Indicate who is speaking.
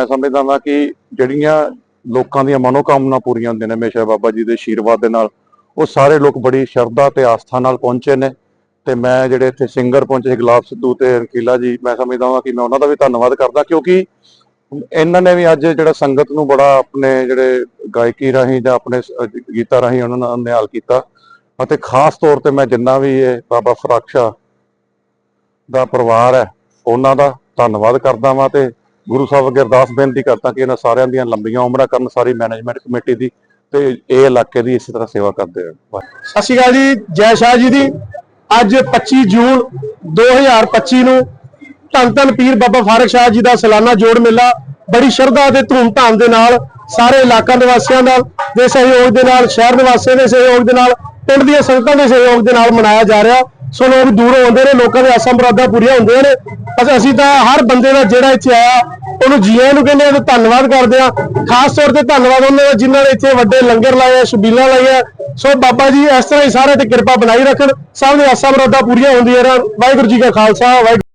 Speaker 1: ਮੈਂ ਸਮਝਦਾ ਹਾਂ ਕਿ ਜਿਹੜੀਆਂ ਲੋਕਾਂ ਦੀਆਂ ਮਨੋਕਾਮਨਾ ਪੂਰੀਆਂ ਹੁੰਦੀਆਂ ਨੇ, ਹਮੇਸ਼ਾ ਬਾਬਾ ਜੀ ਦੇ ਆਸ਼ੀਰਵਾਦ ਦੇ ਨਾਲ, ਉਹ ਸਾਰੇ ਲੋਕ ਬੜੀ ਸ਼ਰਧਾ ਤੇ ਆਸਥਾ ਨਾਲ ਪਹੁੰਚੇ ਨੇ ਤੇ ਮੈਂ ਜਿਹੜੇ ਇੱਥੇ ਸਿੰਗਰ ਪਹੁੰਚੇ, ਗੁਲਾਬ ਸਿੱਧੂ ਤੇ ਰਕੀਲਾ ਜੀ, ਮੈਂ ਸਮਝਦਾ ਹਾਂ ਕਿ ਮੈਂ ਉਹਨਾਂ ਦਾ ਵੀ ਧੰਨਵਾਦ ਕਰਦਾ, ਕਿਉਂਕਿ ਇਹਨਾਂ ਨੇ ਵੀ ਅੱਜ ਜਿਹੜਾ ਸੰਗਤ ਨੂੰ ਬੜਾ ਆਪਣੇ ਜਿਹੜੇ ਗਾਇਕੀ ਰਾਹੀਂ ਜਾਂ ਆਪਣੇ ਗੀਤਾਂ ਰਾਹੀਂ ਉਹਨਾਂ ਨਾਲ ਨਿਹਾਲ ਕੀਤਾ ਅਤੇ ਖਾਸ ਤੌਰ ਤੇ ਮੈਂ ਜਿੰਨਾ ਵੀ ਇਹ ਬਾਬਾ ਫਰਾਕਸ਼ਾ ਦਾ ਪਰਿਵਾਰ ਹੈ, ਉਹਨਾਂ ਦਾ ਧੰਨਵਾਦ ਕਰਦਾ ਵਾਂ ਤੇ ਗੁਰੂ ਸਾਹਿਬ ਅੱਗੇ ਅਰਦਾਸ ਬੇਨਤੀ ਕਰਦਾ ਕਿ ਇਹਨਾਂ ਸਾਰਿਆਂ ਦੀਆਂ ਲੰਬੀਆਂ ਉਮਰਾਂ ਕਰਨ ਸਾਰੀ ਮੈਨੇਜਮੈਂਟ ਕਮੇਟੀ ਦੀ ਤੇ ਇਹ ਇਲਾਕੇ ਦੀ ਇਸੇ ਤਰ੍ਹਾਂ ਸੇਵਾ ਕਰਦੇ ਰਹਿਣ
Speaker 2: ਸਤਿ ਸ਼੍ਰੀ ਅਕਾਲ ਜੀ, ਜੈ ਸ਼ਾਹ ਜੀ ਦੀ। ਅੱਜ 25 ਜੂਨ 2025 ਨੂੰ ਧੰਨ ਧੰਨ ਪੀਰ ਬਾਬਾ ਫਾਰਕ ਸ਼ਾਹ ਜੀ ਦਾ ਸਾਲਾਨਾ ਜੋੜ ਮੇਲਾ ਬੜੀ ਸ਼ਰਧਾ ਤੇ ਧੂਮਧਾਮ ਦੇ ਨਾਲ ਸਾਰੇ ਇਲਾਕਾ ਨਿਵਾਸੀਆਂ ਦਾ ਦੇ ਸਹਿਯੋਗ ਦੇ ਨਾਲ, ਸ਼ਹਿਰ ਨਿਵਾਸੀਆਂ ਦੇ ਸਹਿਯੋਗ ਦੇ ਨਾਲ, ਪਿੰਡ ਦੀਆਂ ਸੰਗਤਾਂ ਦੇ ਸਹਿਯੋਗ ਦੇ ਨਾਲ ਮਨਾਇਆ ਜਾ ਰਿਹਾ। ਸੋ ਲੋਕ ਦੂਰ ਆਉਂਦੇ ਨੇ, ਲੋਕਾਂ ਦੇ ਆਸਾਂ ਮੁਰਾਦਾਂ ਪੂਰੀਆਂ ਹੁੰਦੀਆਂ ਨੇ। ਅਸੀਂ- ਅਸੀਂ ਤਾਂ ਹਰ ਬੰਦੇ ਦਾ ਜਿਹੜਾ ਇੱਥੇ ਆਇਆ, ਉਹਨੂੰ ਜੀਆਂ ਨੂੰ ਕਹਿੰਦੇ ਆ ਤੇ ਧੰਨਵਾਦ ਕਰਦੇ ਆ। ਖਾਸ ਤੌਰ ਤੇ ਧੰਨਵਾਦ ਉਹਨਾਂ ਦਾ ਜਿਨ੍ਹਾਂ ਨੇ ਇੱਥੇ ਵੱਡੇ ਲੰਗਰ ਲਾਏ ਆ ਛਬੀਲਾਂ ਲਾਈਆਂ। ਸੋ ਬਾਬਾ ਜੀ ਇਸ ਤਰ੍ਹਾਂ ਹੀ ਸਾਰੇ ਤੇ ਕਿਰਪਾ ਬਣਾਈ ਰੱਖਣ। ਸਭ ਦੇ ਆਸਾਂ ਮੁਰਾਦਾਂ ਪੂਰੀਆਂ ਹੁੰਦੀਆਂ ਰਹਿਣ। ਵਾਹਿਗੁਰੂ ਜੀ ਕਾ ਖਾਲਸਾ, ਵਾਹਿਗੁਰੂ